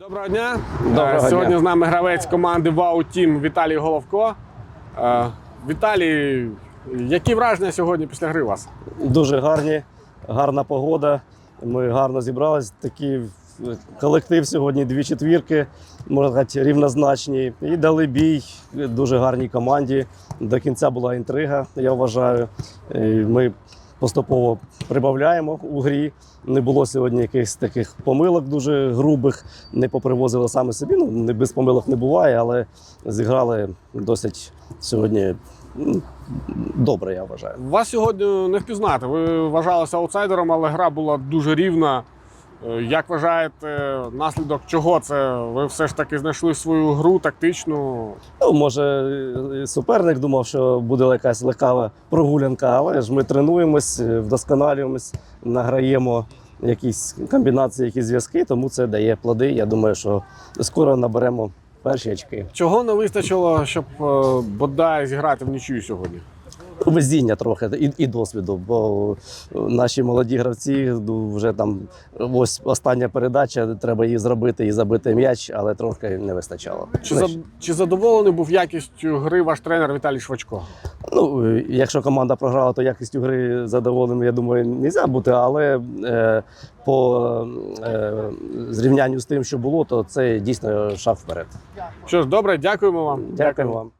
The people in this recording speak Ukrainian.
Доброго дня. Доброго Е, Сьогодні дня. з нами гравець команди Вау Тім Віталій Головко. Е, Віталій, які враження сьогодні після гри у вас? Дуже гарні, гарна погода. Ми гарно зібрались. Такий е, колектив сьогодні, дві четвірки, можна сказати, рівнозначні. І дали бій дуже гарній команді. До кінця була інтрига, я вважаю. Ми поступово прибавляємо у грі. Не було сьогодні якихось таких помилок дуже грубих, не попривозили саме собі. Ну, не без помилок не буває, але зіграли досить сьогодні добре, я вважаю. Вас сьогодні не впізнати. Ви вважалися аутсайдером, але гра була дуже рівна. Е, Як вважаєте, наслідок чого це? Ви все ж таки знайшли свою гру тактичну? Ну, може, суперник думав, що буде якась легкава прогулянка, але ж ми тренуємось, е, вдосконалюємось, награємо якісь комбінації, якісь зв'язки, тому це дає плоди. Я думаю, що скоро наберемо перші очки. Чого не вистачило, щоб е, бодай зіграти в нічию сьогодні? Везіння трохи і, і досвіду, бо наші молоді гравці ну, вже там ось остання передача, треба її зробити і забити м'яч, але трохи не вистачало. Чи, за, чи задоволений був якістю гри ваш тренер Віталій Швачко? Ну, якщо команда програла, то якістю гри задоволеним, я думаю, не можна бути. Але е, по е, зрівнянню з тим, що було, то це дійсно шаг вперед. Що ж, добре, дякуємо вам. Дякую вам.